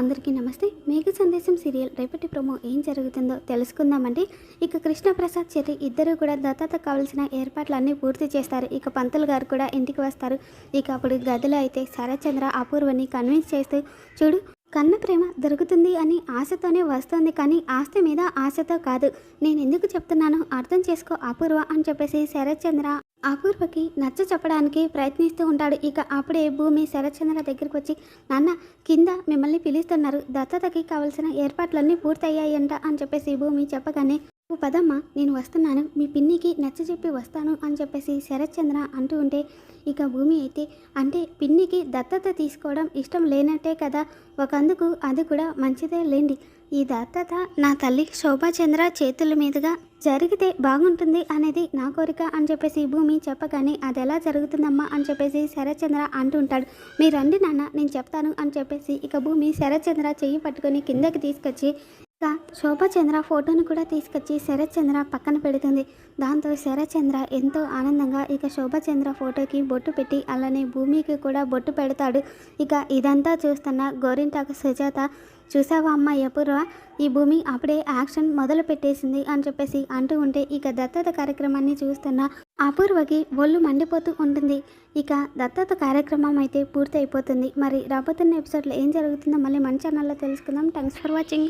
అందరికీ నమస్తే. మేఘ సందేశం సీరియల్ రేపటి ప్రోమో ఏం జరుగుతుందో తెలుసుకుందామండి. ఇక కృష్ణప్రసాద్ చెర్రి ఇద్దరు కూడా దత్తత కావాల్సిన ఏర్పాట్లన్నీ పూర్తి చేస్తారు. ఇక పంతులు గారు కూడా ఇంటికి వస్తారు. ఇక అప్పుడు గదిలో అయితే శరత్చంద్ర అపూర్వని కన్విన్స్ చేస్తూ చూడు కన్న ప్రేమ దొరుకుతుంది అని ఆశతోనే వస్తుంది కానీ ఆస్తి మీద ఆశతో కాదు. నేను ఎందుకు చెప్తున్నానో అర్థం చేసుకో అపూర్వ అని చెప్పేసి శరత్చంద్ర అపూర్వకి నచ్చ చెప్పడానికి ప్రయత్నిస్తూ ఉంటాడు. ఇక అప్పుడే భూమి శరత్చంద్ర దగ్గరికి వచ్చి నాన్న కింద మిమ్మల్ని పిలుస్తున్నారు. దత్తతకి కావలసిన ఏర్పాట్లన్నీ పూర్తయ్యాయంట అని చెప్పేసి భూమి చెప్పగానే "ఓ పదమ్మా నేను వస్తున్నాను. మీ పిన్నికి నచ్చ చెప్పి వస్తాను అని చెప్పేసి శరత్చంద్ర అంటూ ఉంటే ఇక భూమి అయితే అంటే పిన్నికి దత్తత తీసుకోవడం ఇష్టం లేనట్టే కదా. ఒకందుకు అది కూడా మంచిదే లేండి. ఈ దత్తత నా తల్లి శోభాచంద్ర చేతుల మీదుగా జరిగితే బాగుంటుంది అనేది నా కోరిక అని చెప్పేసి భూమి చెప్పగానే అది ఎలా జరుగుతుందమ్మా అని చెప్పేసి శరత్చంద్ర అంటుంటాడు మీరు రండి నాన్న నేను చెప్తాను అని చెప్పేసి ఇక భూమి శరత్చంద్ర చెయ్యి పట్టుకొని కిందకి తీసుకొచ్చి ఇక శోభాచంద్ర ఫోటోను కూడా తీసుకొచ్చి శరత్చంద్ర పక్కన పెడుతుంది. దాంతో శరత్చంద్ర ఎంతో ఆనందంగా ఇక శోభచంద్ర ఫోటోకి బొట్టు పెట్టి అలానే భూమికి కూడా బొట్టు పెడతాడు. ఇక ఇదంతా చూస్తున్న గోరింటాకు సుజాత చూసావా అమ్మ ఎప్పురా ఈ భూమి అప్పుడే యాక్షన్ మొదలు పెట్టేసింది అని చెప్పేసి అంటూ ఉంటే ఇక దత్తత కార్యక్రమాన్ని చూస్తున్న అపూర్వకి ఒళ్ళు మండిపోతూ ఉంటుంది. ఇక దత్తత కార్యక్రమం అయితే పూర్తి అయిపోతుంది మరి రాబోతున్న ఎపిసోడ్లో ఏం జరుగుతుందో మళ్ళీ మన ఛానల్లో తెలుసుకుందాం. Thanks for watching